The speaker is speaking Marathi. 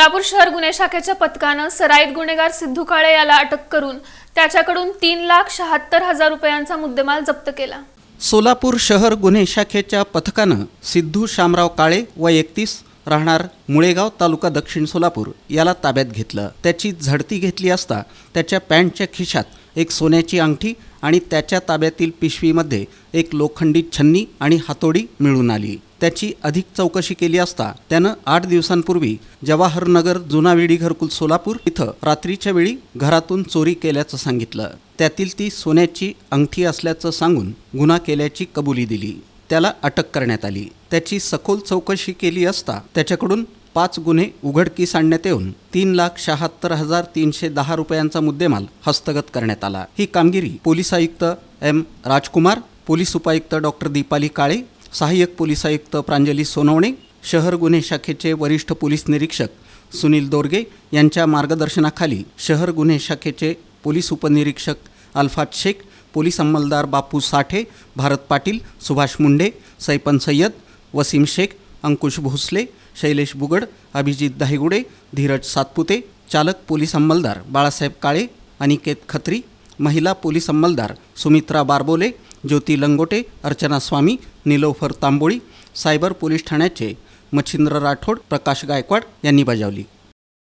सोलापूर शहर गुन्हे शाखेच्या पथकानं सराईत गुन्हेगार सिद्धू काळे याला अटक करून त्याच्याकडून तीन लाख शहात्तर हजार रुपयांचा मुद्देमाल जप्त केला. सोलापूर शहर गुन्हे शाखेच्या पथकानं सिद्धू शामराव काळे व एकतीस राहणार मुळेगाव तालुका दक्षिण सोलापूर याला ताब्यात घेतलं. त्याची झडती घेतली असता त्याच्या पॅन्टच्या खिशात एक सोन्याची अंगठी आणि त्याच्या ताब्यातील पिशवीमध्ये एक लोखंडी छन्नी आणि हातोडी मिळून आली. त्याची अधिक चौकशी केली असता त्यानं आठ दिवसांपूर्वी जवाहरनगर जुनाविडी घरकुल सोलापूर इथं रात्रीच्या वेळी घरातून चोरी केल्याचं सांगितलं. त्यातील ती सोन्याची अंगठी असल्याचं सांगून गुन्हा केल्याची कबुली दिली. त्याला अटक करण्यात आली. त्याची सखोल चौकशी केली असता त्याच्याकडून पाच गुन्हे उघडकीस आणण्यात येऊन तीन लाख शहात्तर हजार तीनशे दहा रुपयांचा मुद्देमाल हस्तगत करण्यात आला. ही कामगिरी पोलीस आयुक्त एम राजकुमार पोलीस उपायुक्त डॉक्टर दीपाली काळे सहाय्यक पोलीस आयुक्त प्रांजली सोनवणे शहर गुन्हे शाखेचे वरिष्ठ पोलीस निरीक्षक सुनील दोरगे यांच्या मार्गदर्शनाखाली शहर गुन्हे शाखेचे पोलीस उपनिरीक्षक अल्फात शेख पोलीस अंमलदार बापू साठे भारत पाटील सुभाष मुंडे सैपन सय्यद वसीम शेख अंकुश भोसले शैलेश बुगड अभिजित दहिगुडे धीरज सातपुते चालक पोलीस अंमलदार बाळासाहेब काळे अनिकेत खत्री महिला पोलीस अंमलदार सुमित्रा बारबोले ज्योती लंगोटे अर्चना स्वामी निलोफर तांबोळी सायबर पोलीस ठाण्याचे मच्छिंद्र राठोड प्रकाश गायकवाड यांनी बजावली.